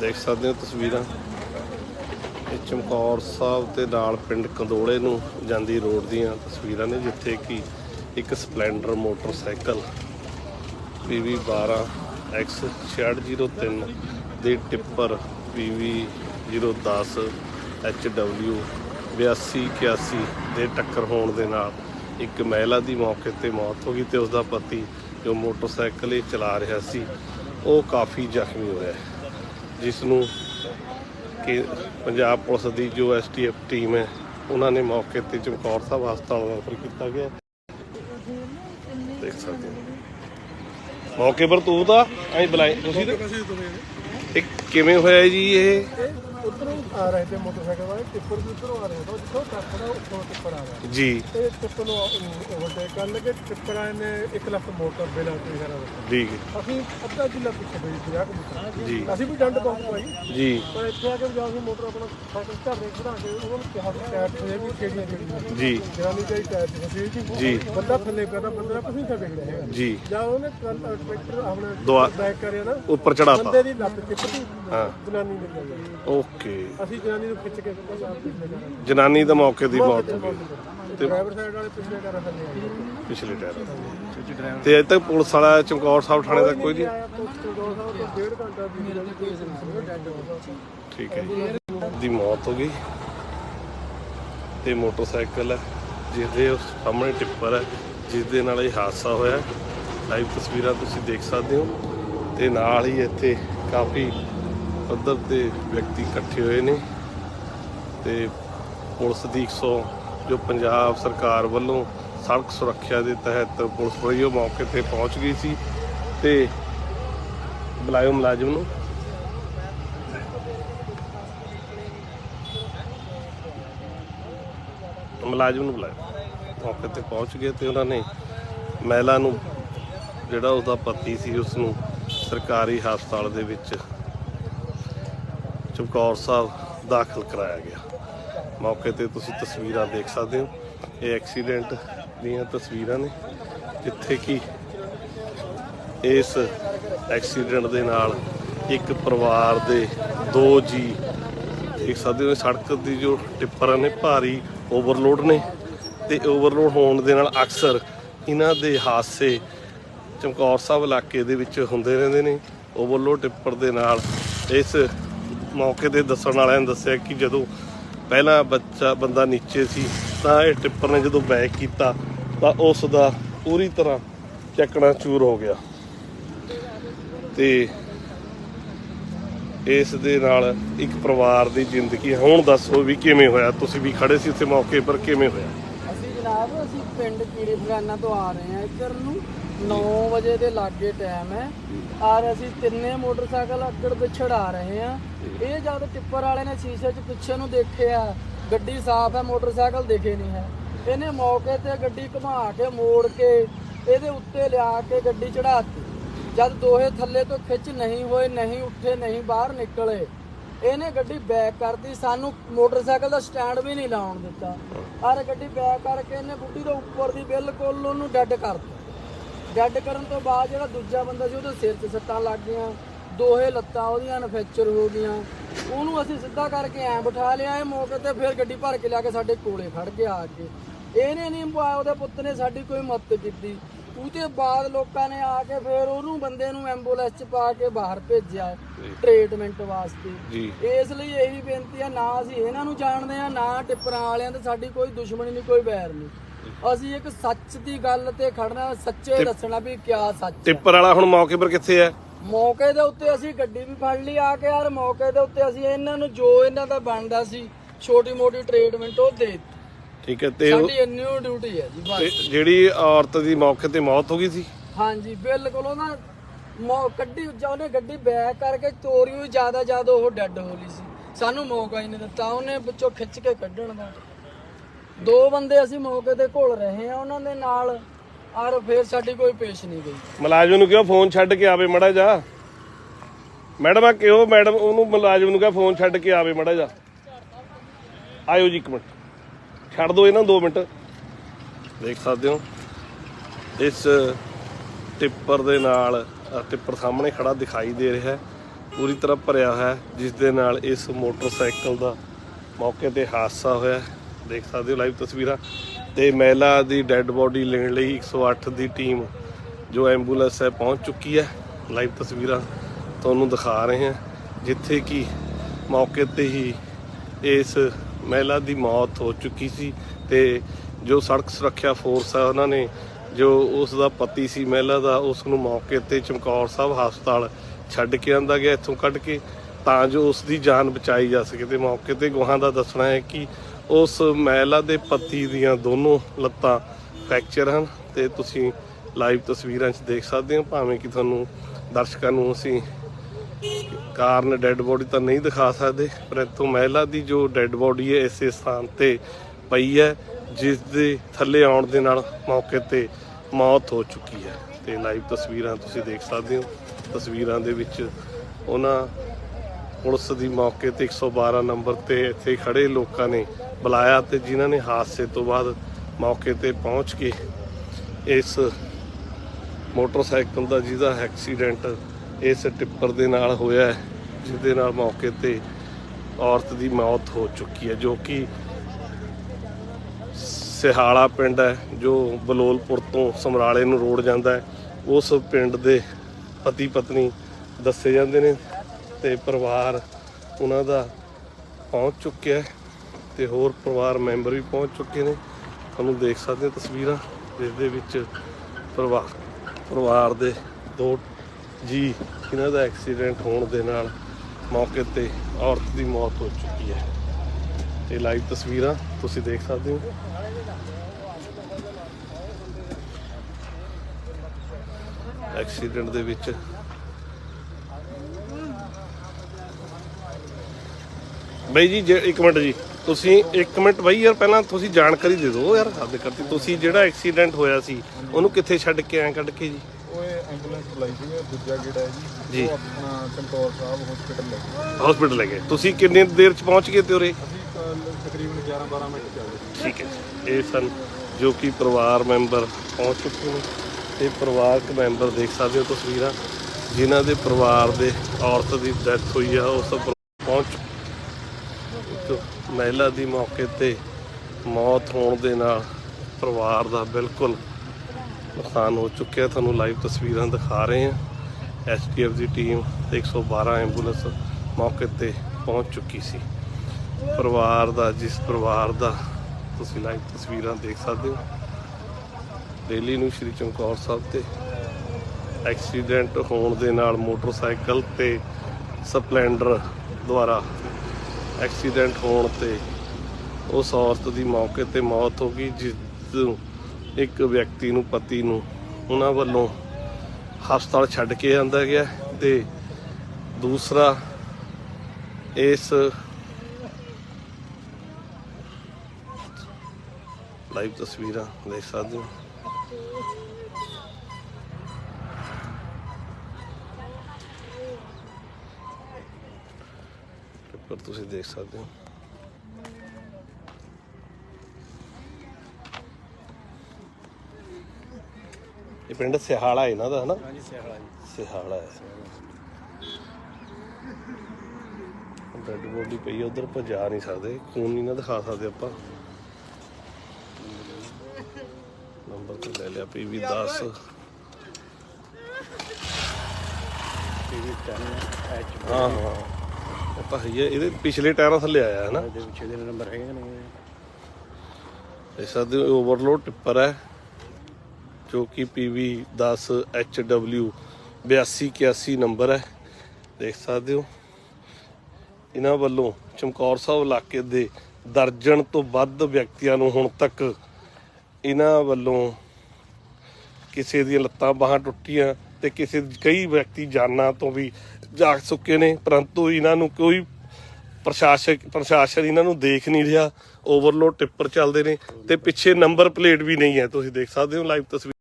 ਦੇਖ ਸਕਦੇ ਹੋ ਤਸਵੀਰਾਂ। ਇਹ ਚਮਕੌਰ ਸਾਹਿਬ ਤੇ ਨਾਲ ਪਿੰਡ ਕੰਦੋਲੇ ਨੂੰ ਜਾਂਦੀ ਰੋਡ ਦੀਆਂ ਤਸਵੀਰਾਂ ਨੇ ਜਿੱਥੇ ਕਿ ਇੱਕ ਸਪਲੈਂਡਰ ਮੋਟਰਸਾਈਕਲ PV 12 X 6603 ਦੇ ਟਿੱਪਰ PV 010 HW 8281 ਦੇ ਟੱਕਰ ਹੋਣ ਦੇ ਨਾਲ ਇੱਕ ਮਹਿਲਾ ਦੀ ਮੌਕੇ ਤੇ ਮੌਤ ਹੋ ਗਈ ਤੇ ਉਸ ਦਾ ਪਤੀ ਜੋ ਮੋਟਰਸਾਈਕਲ ਇਹ ਚਲਾ ਰਿਹਾ ਸੀ ਉਹ ਕਾਫੀ ਜ਼ਖਮੀ ਹੋਇਆ ਹੈ, ਜਿਸ ਨੂੰ ਕਿ ਪੰਜਾਬ ਪੁਲਿਸ ਦੀ ਜੋ ਐਸਟੀਐਫ ਟੀਮ ਹੈ ਉਹਨਾਂ ਨੇ ਮੌਕੇ ਤੇ ਚਮਕੌਰ ਸਾਹਿਬ ਹਸਪਤਾਲ ਰੈਫਰ ਕੀਤਾ ਗਿਆ। ਦੇਖ ਸਕਦੇ ਹੋ। ਮੌਕੇ ਪਰ ਤੂੰ ਤਾਂ ਐਂ ਬੁਲਾਏ ਤੁਸੀਂ ਤਾਂ ਇਹ ਕਿਵੇਂ ਹੋਇਆ ਜੀ ਇਹ? ਉਧਰੋਂ ਆ ਰਹੇ ਤੇ ਮੋਟਰਸਾਈਕਲ ਵਾਲੇ ਟਿੱਪਰ ਵੀ ਉਧਰੋਂ ਆ ਰਹੇ ਸੀ ਜਿੱਥੋਂ ਟੱਪ ਦਾ ਉੱਥੋਂ ਟਿੱਪਰ ਆ ਰਿਹਾ। ਜੀ। ਤੇ ਟਿੱਪਰ ਨੂੰ ਓਵਰਟੇਕ ਕਰਨ ਲੱਗੇ। ਟਿੱਪਰ ਵਾਲੇ ਨੇ 1 ਲੱਖ ਮੋਟਰ ਬਿਲਾ ਕੋਈ ਸਾਰਾ ਦਿੱਤਾ ਠੀਕ ਹੈ, ਅਸੀਂ ਅੱਧਾ ਕਿੱਲਾ ਪਿੱਛੇ ਗਏ 50 ਕਿਲੋਮੀਟਰ ਜੀ। ਅਸੀਂ ਵੀ ਡੰਡ ਬਹੁਤ ਪਾਈ ਜੀ। ਪਰ ਇੱਥੇ ਆ ਕੇ ਜਦੋਂ ਅਸੀਂ ਮੋਟਰ ਆਪਣਾ ਸਾਈਕਲ ਘਰ ਦੇ ਖੜਾ ਕੇ ਉਹਨਾਂ ਨੂੰ ਕਿਹਾ ਵੀ ਟਾਇਰ ਤੇ ਵੀ ਕਿਹੜੀਆਂ ਕਿਹੜੀਆਂ ਜੀ। ਜਰਾਨੀ ਚਾਹੀ ਟਾਇਰ ਤੇ ਸੀ। ਜੀ। ਬੰਦਾ ਥੱਲੇ ਪੈਦਾ ਬੰਦੇ ਨਹੀਂ ਕਰ ਵਿਗੜਿਆ ਹੈਗਾ ਜੀ। ਜਾਂ ਉਹਨੇ ਟਰੈਕਟਰ ਆਪਣੇ ਬੈਕ ਕਰਿਆ ਨਾ। ਉੱਪਰ ਚੜਾਤਾ ਬੰਦੇ ਦੀ ਲੱਤ ਟਿੱਪਦੀ ਹਾਂ। ਜਨਾਨੀ ਨੇ ਲਿਆ ਓਕੇ। ਅਸੀਂ ਜਨਾਨੀ ਨੂੰ ਖਿੱਚ ਕੇ ਜਨਾਨੀ ਦਾ ਮੌਕੇ ਦੀ ਮੌਤ ਹੋ। ਗਈ ਤੇ ਡਰਾਈਵਰ ਸਾਈਡ ਵਾਲੇ ਪਿਛਲੇ ਟਾਇਰ ਥੱਲੇ ਆ ਗਏ ਪਿਛਲੇ ਟਾਇਰ ਤੇ ਅਜੇ ਤੱਕ ਪੁਲਿਸ ਵਾਲਾ ਚਮਕੌਰ ਸਾਹਿਬ ਥਾਣੇ ਦਾ ਕੋਈ ਨਹੀਂ ਠੀਕ ਹੈ ਜੀ। ਦੀ ਮੌਤ ਹੋ ਗਈ। ਤੇ ਮੋਟਰਸਾਈਕਲ ਹੈ ਜਿਸ ਦੇ ਉਸ ਸਾਹਮਣੇ ਟਿੱਪਰ ਹੈ ਜਿਸ ਦੇ ਨਾਲ ਇਹ ਹਾਦਸਾ ਹੋਇਆ। ਲਾਈਵ ਤਸਵੀਰਾਂ ਤੁਸੀਂ ਦੇਖ ਸਕਦੇ ਹੋ। ਤੇ ਨਾਲ ਹੀ ਇੱਥੇ ਕਾਫੀ ਪੱਧਰ ਤੇ ਵਿਅਕਤੀ ਇਕੱਠੇ ਹੋਏ ਨੇ ਤੇ ਪੁਲਿਸ ਦੀ 100 ਜੋ ਪੰਜਾਬ ਸਰਕਾਰ ਵੱਲੋਂ ਸੜਕ ਸੁਰੱਖਿਆ ਦੇ ਤਹਿਤ ਪੁਲਿਸ ਬੜੀ ਉਹ ਮੌਕੇ ਤੇ ਪਹੁੰਚ ਗਈ ਸੀ ਤੇ ਬੁਲਾਇਓ ਮੁਲਾਜ਼ਮ ਨੂੰ। ਮੁਲਾਜ਼ਮ ਨੂੰ ਬੁਲਾਇਆ ਮੌਕੇ ਤੇ ਪਹੁੰਚ ਗਏ ਤੇ ਉਹਨਾਂ ਨੇ ਮਹਿਲਾ ਨੂੰ, ਜਿਹੜਾ ਉਹਦਾ ਪਤੀ ਸੀ ਉਸ ਨੂੰ ਸਰਕਾਰੀ ਹਸਪਤਾਲ ਦੇ ਵਿੱਚ ਚਮਕੌਰ ਸਾਹਿਬ ਦਾਖਲ ਕਰਾਇਆ ਗਿਆ। ਮੌਕੇ ਤੇ ਤੁਸੀਂ ਤਸਵੀਰਾਂ ਦੇਖ ਸਕਦੇ ਹੋ। ਇਹ ਐਕਸੀਡੈਂਟ ਦੀਆਂ ਤਸਵੀਰਾਂ ਨੇ, ਜਿੱਥੇ ਕਿ ਇਸ ਐਕਸੀਡੈਂਟ ਦੇ ਨਾਲ ਇੱਕ ਪਰਿਵਾਰ ਦੇ ਦੋ ਜੀ ਦੇਖ ਸਕਦੇ ਹੋ, ਸੜਕ ਦੀ ਜੋ ਟਿੱਪਰਾਂ ਨੇ, ਭਾਰੀ ਓਵਰਲੋਡ ਨੇ ਤੇ ਓਵਰਲੋਡ ਹੋਣ ਦੇ ਨਾਲ ਅਕਸਰ ਇਹਨਾਂ ਦੇ ਹਾਦਸੇ ਚਮਕੌਰ ਸਾਹਿਬ ਇਲਾਕੇ ਦੇ ਵਿੱਚ ਹੁੰਦੇ ਰਹਿੰਦੇ ਨੇ। ਓਵਰਲੋਡ ਟਿੱਪਰ ਦੇ ਨਾਲ ਇਸ ਮੌਕੇ ਤੇ ਦੱਸਣ ਵਾਲਿਆਂ ਨੇ ਦੱਸਿਆ ਕਿ ਜਦੋਂ ਪਹਿਲਾਂ ਬੱਚਾ ਬੰਦਾ ਨੀਚੇ ਸੀ, ਤਾਂ ਇਹ ਟਿੱਪਰ ਨੇ ਜਦੋਂ ਬੈਕ ਕੀਤਾ, ਤਾਂ ਉਸ ਦਾ ਪੂਰੀ ਤਰ੍ਹਾਂ ਚੱਕਣਾ ਚੂਰ ਹੋ ਗਿਆ। ਤੇ ਇਸ ਦੇ ਨਾਲ ਇੱਕ ਪਰਿਵਾਰ ਦੀ ਜ਼ਿੰਦਗੀ ਹੁਣ ਦੱਸੋ ਵੀ ਕਿਵੇਂ ਹੋਇਆ? ਤੁਸੀਂ ਵੀ ਖੜੇ ਸੀ ਉੱਥੇ ਮੌਕੇ ਪਰ, ਕਿਵੇਂ ਹੋਇਆ? ਅਸੀਂ ਜਨਾਬ, ਅਸੀਂ ਪਿੰਡ ਕੀੜੇ ਤੋਂ ਆ ਰਹੇ ਹਾਂ ਇੱਧਰ ਨੂੰ। 9 ਵਜੇ ਦੇ ਲਾਗੇ ਟਾਈਮ ਹੈ। ਔਰ ਅਸੀਂ ਤਿੰਨੇ ਮੋਟਰਸਾਈਕਲ ਅੱਗੜ ਪਿਛੜ ਆ ਰਹੇ ਹਾਂ। ਇਹ ਜਦ ਟਿੱਪਰ ਵਾਲੇ ਨੇ ਸ਼ੀਸ਼ੇ 'ਚ ਪਿੱਛੇ ਨੂੰ ਦੇਖਿਆ, ਗੱਡੀ ਸਾਫ਼ ਹੈ, ਮੋਟਰਸਾਈਕਲ ਦਿਖੇ ਨਹੀਂ ਹੈ। ਇਹਨੇ ਮੌਕੇ ਤੇ ਗੱਡੀ ਘੁਮਾ ਕੇ, ਮੋੜ ਕੇ, ਇਹਦੇ ਉੱਤੇ ਲਿਆ ਕੇ ਗੱਡੀ ਚੜਾਤੀ ਜਦ ਦੋਹੇ ਥੱਲੇ ਤੋਂ ਖਿੱਚ ਨਹੀਂ ਹੋਏ, ਨਹੀਂ ਉੱਠੇ, ਨਹੀਂ ਬਾਹਰ ਨਿਕਲੇ, ਇਹਨੇ ਗੱਡੀ ਬੈਕ ਕਰਤੀ। ਸਾਨੂੰ ਮੋਟਰਸਾਈਕਲ ਦਾ ਸਟੈਂਡ ਵੀ ਨਹੀਂ ਲਾਉਣ ਦਿੱਤਾ। ਆਰ ਗੱਡੀ ਬੈਕ ਕਰਕੇ ਇਹਨੇ ਬੁੱਢੀ ਦੇ ਉੱਪਰ ਦੀ ਬਿਲਕੁਲ ਉਹਨੂੰ ਡੈੱਡ ਕਰਤਾ। ਡੈੱਡ ਕਰਨ ਤੋਂ ਬਾਅਦ ਜਿਹੜਾ ਦੂਜਾ ਬੰਦਾ ਸੀ ਉਹਦੇ ਸਿਰ 'ਤੇ ਸੱਟਾਂ ਲੱਗ ਗਈਆਂ ਦੋਹੇ ਲੱਤਾਂ ਉਹਦੀਆਂ ਇਨਫੈਕਚਰ ਹੋ ਗਈਆਂ। ਉਹਨੂੰ ਅਸੀਂ ਸਿੱਧਾ ਕਰਕੇ ਐਂ ਬਿਠਾ ਲਿਆ ਇਹ ਮੌਕੇ ਤੇ ਫਿਰ ਗੱਡੀ ਭਰ ਕੇ ਲਿਆ ਕੇ ਸਾਡੇ ਕੋਲੇ ਖੜ ਗਿਆ ਆ ਕੇ। ਇਹਨੇ ਨਹੀਂ ਪਾਇਆ ਉਹਦੇ ਪੁੱਤ ਨੇ ਸਾਡੀ ਕੋਈ ਮਦਦ ਕੀਤੀ। ਉਹਦੇ ਬਾਅਦ ਲੋਕਾਂ ਨੇ ਆ ਕੇ ਫਿਰ ਉਹਨੂੰ ਬੰਦੇ ਨੂੰ ਐਂਬੂਲੈਂਸ 'ਚ ਪਾ ਕੇ ਬਾਹਰ ਭੇਜਿਆ ਟ੍ਰੀਟਮੈਂਟ ਵਾਸਤੇ। ਇਸ ਲਈ ਇਹੀ ਬੇਨਤੀ ਹੈ ਨਾ ਅਸੀਂ ਇਹਨਾਂ ਨੂੰ ਜਾਣਦੇ ਆ ਨਾ ਟਿੱਪਰਾਂ ਵਾਲਿਆਂ ਤੇ ਸਾਡੀ ਕੋਈ ਦੁਸ਼ਮਣੀ ਨਹੀਂ ਕੋਈ ਵੈਰ ਨਹੀਂ। ਅਸੀਂ ਇੱਕ ਸੱਚ ਦੀ ਗੱਲ ਤੇ ਖੜਨਾ ਸੱਚੇ ਦੱਸਣਾ ਵੀ ਕਿਆ ਸੱਚ ਹੈ। ਟਿੱਪਰ ਵਾਲਾ ਹੁਣ ਮੌਕੇ ਪਰ ਕਿੱਥੇ ਹੈ? ਮੌਕੇ ਦੇ ਉੱਤੇ ਅਸੀਂ ਗੱਡੀ ਵੀ ਫੜ ਲਈ ਆ ਕੇ ਯਾਰ ਮੌਕੇ ਦੇ ਉੱਤੇ ਅਸੀਂ ਇਹਨਾਂ ਨੂੰ ਜੋ ਇਹਨਾਂ ਦਾ ਬਣਦਾ ਸੀ ਛੋਟੀ ਮੋਟੀ ਟ੍ਰੀਟਮੈਂਟ ਉਹ ਦੇ ਦਿੱਤੀ। ਠੀਕ ਹੈ ਤੇ ਉਹ- ਸਾਡੀ ਇੰਨੀ ਡਿਊਟੀ ਹੈ ਜੀ ਤੇ ਬਸ। ਜਿਹੜੀ ਔਰਤ ਦੀ ਮੌਕੇ ਤੇ ਮੌਤ ਹੋ ਗਈ ਸੀ? ਹਾਂਜੀ ਬਿਲਕੁਲ ਉਹਨਾਂ ਮੌ ਕੱਢੀ ਜਾਂ ਉਹਨੇ ਗੱਡੀ ਬੈਕ ਕਰਕੇ ਤੋਰੀ ਹੋਈ ਜ਼ਿਆਦਾ ਜ਼ਿਆਦਾ ਉਹ ਡੈੱਡ ਹੋ ਲਈ ਸੀ। ਸਾਨੂੰ ਮੌਕਾ ਹੀ ਨਹੀਂ ਦਿੱਤਾ ਉਹਨੇ ਵਿੱਚੋਂ ਖਿੱਚ ਕੇ ਕੱਢਣ ਦਾ। ਦੋ ਬੰਦੇ ਅਸੀਂ ਮੌਕੇ ਤੇ ਘੁਲ ਰਹੇ ਆ ਉਹਨਾਂ ਦੇ ਨਾਲ ਔਰ ਫੇਰ ਸਾਡੀ ਕੋਈ ਪੇਸ਼ ਨਹੀਂ ਗਈ। ਮੁਲਾਜ਼ਮ ਨੂੰ ਕਿਹਾ, ਫੋਨ ਛੱਡ ਕੇ ਆਵੇ ਮੜਾ ਜਾ ਮੈਡਮ, ਆ ਕਿਉਂ ਮੈਡਮ, ਉਹਨੂੰ ਮੁਲਾਜ਼ਮ ਨੂੰ ਕਿਹਾ, ਫੋਨ ਛੱਡ ਕੇ ਆਵੇ ਮੜਾ ਜਾ ਆਇਓ ਜੀ ਇੱਕ ਮਿੰਟ। ਛੱਡ ਦਿਓ ਇਹਨਾਂ 2 ਮਿੰਟ। ਦੇਖ ਸਕਦੇ ਹੋ, ਇਸ ਟਿੱਪਰ ਦੇ ਨਾਲ ਆਹ ਟਿੱਪਰ ਸਾਹਮਣੇ ਖੜਾ ਦਿਖਾਈ ਦੇ ਰਿਹਾ ਹੈ। ਪੂਰੀ ਤਰ੍ਹਾਂ ਭਰਿਆ ਹੋਇਆ ਹੈ, ਜਿਸ ਦੇ ਨਾਲ ਇਸ ਮੋਟਰਸਾਈਕਲ ਦਾ ਮੌਕੇ ਤੇ ਹਾਦਸਾ ਹੋਇਆ ਹੈ। ਦੇਖ ਸਕਦੇ ਹੋ ਲਾਈਵ ਤਸਵੀਰਾਂ। ਤੇ ਮਹਿਲਾ ਦੀ ਡੈੱਡ ਬੋਡੀ ਲੈਣ ਲਈ 108 ਦੀ ਟੀਮ ਜੋ ਐਂਬੂਲੈਂਸ ਹੈ ਪਹੁੰਚ ਚੁੱਕੀ ਹੈ। ਲਾਈਵ ਤਸਵੀਰਾਂ ਤੁਹਾਨੂੰ ਦਿਖਾ ਰਹੇ ਹਾਂ, ਜਿੱਥੇ ਕਿ ਮੌਕੇ ਤੇ ਹੀ ਇਸ ਮਹਿਲਾ ਦੀ ਮੌਤ ਹੋ ਚੁੱਕੀ ਸੀ ਤੇ ਜੋ ਸੜਕ ਸੁਰੱਖਿਆ ਫੋਰਸ ਹੈ ਉਹਨਾਂ ਨੇ ਜੋ ਉਸ ਦਾ ਪਤੀ ਸੀ, ਮਹਿਲਾ ਦਾ, ਉਸ ਨੂੰ ਮੌਕੇ ਤੇ ਚਮਕੌਰ ਸਾਹਿਬ ਹਸਪਤਾਲ ਛੱਡ ਕੇ ਆਂਦਾ ਗਿਆ, ਇੱਥੋਂ ਕੱਢ ਕੇ ਤਾਂ ਜੋ ਉਸ ਦੀ ਜਾਨ ਬਚਾਈ ਜਾ ਸਕੇ ਤੇ ਮੌਕੇ ਤੇ ਗੋਹਾਂ ਦਾ ਦੱਸਣਾ ਹੈ ਕਿ ਉਸ ਮਹਿਲਾ ਦੇ ਪਤੀ ਦੀਆਂ ਦੋਨੋਂ ਲੱਤਾਂ ਫ੍ਰੈਕਚਰ ਹਨ ਤੇ ਤੁਸੀਂ ਲਾਈਵ ਤਸਵੀਰਾਂ 'ਚ ਦੇਖ ਸਕਦੇ ਹੋ, ਭਾਵੇਂ ਕਿ ਤੁਹਾਨੂੰ ਦਰਸ਼ਕਾਂ ਨੂੰ ਅਸੀਂ ਕਾਰਨ ਡੈੱਡ ਬੋਡੀ ਤਾਂ ਨਹੀਂ ਦਿਖਾ ਸਕਦੇ ਪਰੰਤੂ ਮਹਿਲਾ ਦੀ ਜੋ ਡੈੱਡ ਬੋਡੀ ਹੈ, ਇਸੇ ਸਥਾਨ ਤੇ ਪਈ ਹੈ, ਜਿਸ ਦੇ ਥੱਲੇ ਆਉਣ ਦੇ ਨਾਲ ਮੌਕੇ ਤੇ ਮੌਤ ਹੋ ਚੁੱਕੀ ਹੈ। ਤੇ ਲਾਈਵ ਤਸਵੀਰਾਂ ਤੁਸੀਂ ਦੇਖ ਸਕਦੇ ਹੋ, ਤਸਵੀਰਾਂ ਦੇ ਵਿੱਚ ਉਹਨਾਂ ਪੁਲਿਸ ਦੀ ਮੌਕੇ ਤੇ 112 ਨੰਬਰ ਤੇ ਇੱਥੇ ਖੜੇ ਲੋਕਾਂ ਨੇ ਬੁਲਾਇਆ ਤੇ ਜਿਨ੍ਹਾਂ ਨੇ ਹਾਦਸੇ ਤੋਂ ਬਾਅਦ ਮੌਕੇ ਤੇ ਪਹੁੰਚ ਕੇ ਇਸ ਮੋਟਰਸਾਈਕਲ ਦਾ ਜਿਹਦਾ ਐਕਸੀਡੈਂਟ ਇਸ ਟਿੱਪਰ ਦੇ ਨਾਲ ਹੋਇਆ ਜਿਹਦੇ ਨਾਲ ਮੌਕੇ ਤੇ ਔਰਤ ਦੀ ਮੌਤ ਹੋ ਚੁੱਕੀ ਹੈ, ਜੋ ਕਿ ਸਿਹਾਲਾ ਪਿੰਡ ਹੈ, ਜੋ ਬਲੋਲਪੁਰ ਤੋਂ ਸਮਰਾਲੇ ਨੂੰ ਰੋਡ ਜਾਂਦਾ ਹੈ। ਉਸ ਪਿੰਡ ਦੇ ਪਤੀ ਪਤਨੀ ਦੱਸੇ ਜਾਂਦੇ ਨੇ ਤੇ ਪਰਿਵਾਰ ਉਹਨਾਂ ਦਾ ਪਹੁੰਚ ਚੁੱਕਿਆ ਹੈ ਤੇ ਹੋਰ ਪਰਿਵਾਰ ਮੈਂਬਰ ਵੀ ਪਹੁੰਚ ਚੁੱਕੇ ਨੇ। ਤੁਹਾਨੂੰ ਦੇਖ ਸਕਦੇ ਹੋ ਤਸਵੀਰਾਂ ਜਿਸ ਦੇ ਵਿੱਚ ਪਰਿਵਾਰ ਪਰਿਵਾਰ ਦੇ ਦੋ ਜੀ ਇਹਨਾਂ ਦਾ ਐਕਸੀਡੈਂਟ ਹੋਣ ਦੇ ਨਾਲ ਮੌਕੇ ਤੇ ਔਰਤ ਦੀ ਮੌਤ ਹੋ ਚੁੱਕੀ ਹੈ। ਤੇ ਲਾਈਵ ਤਸਵੀਰਾਂ ਤੁਸੀਂ ਦੇਖ ਸਕਦੇ ਹੋ। ਐਕਸੀਡੈਂਟ ਦੇ ਵਿੱਚ ਬਈ ਜੀ ਜੇ- ਇੱਕ ਮਿੰਟ ਜੀ ਤੁਸੀਂ ਇੱਕ ਮਿੰਟ ਬਈ ਯਾਰ ਪਹਿਲਾਂ ਤੁਸੀਂ ਜਾਣਕਾਰੀ ਦੇ ਦਿਓ ਯਾਰ ਹੱਦ ਕਰਤੀ। ਤੁਸੀਂ ਜਿਹੜਾ ਐਕਸੀਡੈਂਟ ਹੋਇਆ ਸੀ ਉਹਨੂੰ ਕਿੱਥੇ ਛੱਡ ਕੇ ਆਏ ਕੱਢ ਕੇ ਜੀ? ਉਹ ਐਂਬੂਲੈਂਸ ਬੁਲਾਈ ਸੀ ਦੂਜਾ ਗੇੜਾ ਹੈ ਜੀ। ਉਹ ਆਪਣਾ ਚਮਕੌਰ ਸਾਹਿਬ ਹਸਪੀਟਲ ਲੈ ਗਏ। ਹਸਪੀਟਲ ਲੈ ਗਏ। ਤੁਸੀਂ ਕਿੰਨੀ ਦੇਰ ਚ ਪਹੁੰਚ ਗਏ ਤੇ ਉਰੇ? ਅਸੀਂ ਤਕਰੀਬਨ 11 12 ਮਿੰਟ ਚੱਲਦੇ ਠੀਕ ਹੈ। ਇਹ ਸਨ ਜੋ ਕਿ ਪਰਿਵਾਰ ਮੈਂਬਰ ਪਹੁੰਚ ਚੁੱਕੇ ਨੇ। ਤੇ ਪਰਿਵਾਰਕ ਮੈਂਬਰ ਦੇਖ ਸਕਦੇ ਹੋ ਤਸਵੀਰਾਂ ਜਿਨ੍ਹਾਂ ਦੇ ਪਰਿਵਾਰ ਦੇ ਔਰਤ ਦੀ ਡੈਥ ਹੋਈ ਆ ਉਸ ਤੋਂ ਪਹੁੰਚ ਇੱਕ ਮਹਿਲਾ ਦੀ ਮੌਕੇ ਤੇ ਮੌਤ ਹੋਣ ਦੇ ਨਾਲ ਪਰਿਵਾਰ ਦਾ ਬਿਲਕੁਲ ਨੁਕਸਾਨ ਹੋ ਚੁੱਕਿਆ। ਤੁਹਾਨੂੰ ਲਾਈਵ ਤਸਵੀਰਾਂ ਦਿਖਾ ਰਹੇ ਹਾਂ। ਐਸਟੀਐਫ ਦੀ ਟੀਮ ਤੇ 112 ਐਂਬੂਲੈਂਸ ਮੌਕੇ ਤੇ ਪਹੁੰਚ ਚੁੱਕੀ ਸੀ। ਪਰਿਵਾਰ ਦਾ, ਜਿਸ ਪਰਿਵਾਰ ਦਾ ਤੁਸੀਂ ਲਾਈਵ ਤਸਵੀਰਾਂ ਦੇਖ ਸਕਦੇ ਹੋ। ਡੇਲੀ ਨੂੰ ਸ਼੍ਰੀ ਚਮਕੌਰ ਸਾਹਿਬ ਤੇ ਐਕਸੀਡੈਂਟ ਹੋਣ ਦੇ ਨਾਲ ਮੋਟਰਸਾਈਕਲ ਤੇ ਸਪਲੈਂਡਰ ਦੁਆਰਾ ਐਕਸੀਡੈਂਟ ਹੋਣ ਤੇ ਉਸ ਔਰਤ ਦੀ ਮੌਕੇ ਤੇ ਮੌਤ ਹੋ ਗਈ, ਜਿਸ ਇੱਕ ਵਿਅਕਤੀ ਨੂੰ, ਪਤੀ ਨੂੰ ਉਹਨਾਂ ਵੱਲੋਂ ਹਸਪਤਾਲ ਛੱਡ ਕੇ ਆਂਦਾ ਗਿਆ ਤੇ ਦੂਸਰਾ ਇਸ ਲਾਈਵ ਤਸਵੀਰਾਂ ਦੇਖ ਸਕਦੇ ਹੋ। ਪਰ ਤੁਸੀਂ ਦੇਖ ਸਕਦੇ ਹੋ। ਇਹ ਪਿੰਡ ਸਿਹਾਲਾ ਹੈ ਇਹਨਾਂ ਦਾ ਹਨਾ? ਹਾਂਜੀ ਸਿਆਲਾ ਜੀ। ਸਿਹਾਲਾ ਹੈ। ਡੈਡ ਬੋਡੀ ਪਈ ਉਧਰ ਆਪਾਂ ਜਾ ਨਹੀਂ ਸਕਦੇ। ਖੂਨ ਨਹੀਂ ਨਾ ਦਿਖਾ ਸਕਦੇ ਆਪਾਂ। ਨੰਬਰ ਤੇ ਲੈ ਲਿਆ ਪੀਵੀ 10 ਟੀਵੀ 10 ਐਚ। ਹਾਂ ਹਾਂ। ਇਹ ਤਾਂ ਹੈ ਹੀ ਹੈ ਇਹਦੇ ਪਿਛਲੇ ਟਾਇਰਾਂ ਥੱਲੇ ਆਇਆ ਹੈ ਨਾ। ਦੇ ਪਿੱਛੇ ਦੇ ਨੰਬਰ ਹੈਗੇ ਨੇ। ਇਸ ਦੇ ਓਵਰਲੋਡ ਟਿੱਪਰ ਹੈ ਜੋ ਕਿ PV 10 HW 8281 ਨੰਬਰ ਹੈ। ਦੇਖ ਸਕਦੇ ਹੋ। ਇਹਨਾਂ ਵੱਲੋਂ ਚਮਕੌਰ ਸਾਹਿਬ ਇਲਾਕੇ ਦੇ ਦਰਜਨ ਤੋਂ ਵੱਧ ਵਿਅਕਤੀਆਂ ਨੂੰ ਹੁਣ ਤੱਕ ਇਹਨਾਂ ਵੱਲੋਂ ਕਿਸੇ ਦੀਆਂ ਲੱਤਾਂ ਬਾਹਾਂ ਟੁੱਟੀਆਂ। ਤੇ ਕਿਸੇ ਕਈ ਵਿਅਕਤੀ ਜਾਨਾਂ ਤੋਂ ਵੀ ਜਾਗ ਚੁੱਕੇ ਨੇ, ਪਰੰਤੂ ਇਹਨਾਂ ਨੂੰ ਕੋਈ ਪ੍ਰਸ਼ਾਸਕ, ਪ੍ਰਸ਼ਾਸਨ ਇਹਨਾਂ ਨੂੰ ਦੇਖ ਨਹੀਂ ਰਿਹਾ ਓਵਰਲੋਡ ਟਿੱਪਰ ਚੱਲਦੇ ਨੇ ਤੇ ਪਿੱਛੇ ਨੰਬਰ ਪਲੇਟ ਵੀ ਨਹੀਂ ਹੈ, ਤੁਸੀਂ ਦੇਖ ਸਕਦੇ ਹੋ ਲਾਈਵ ਤਸਵੀਰ।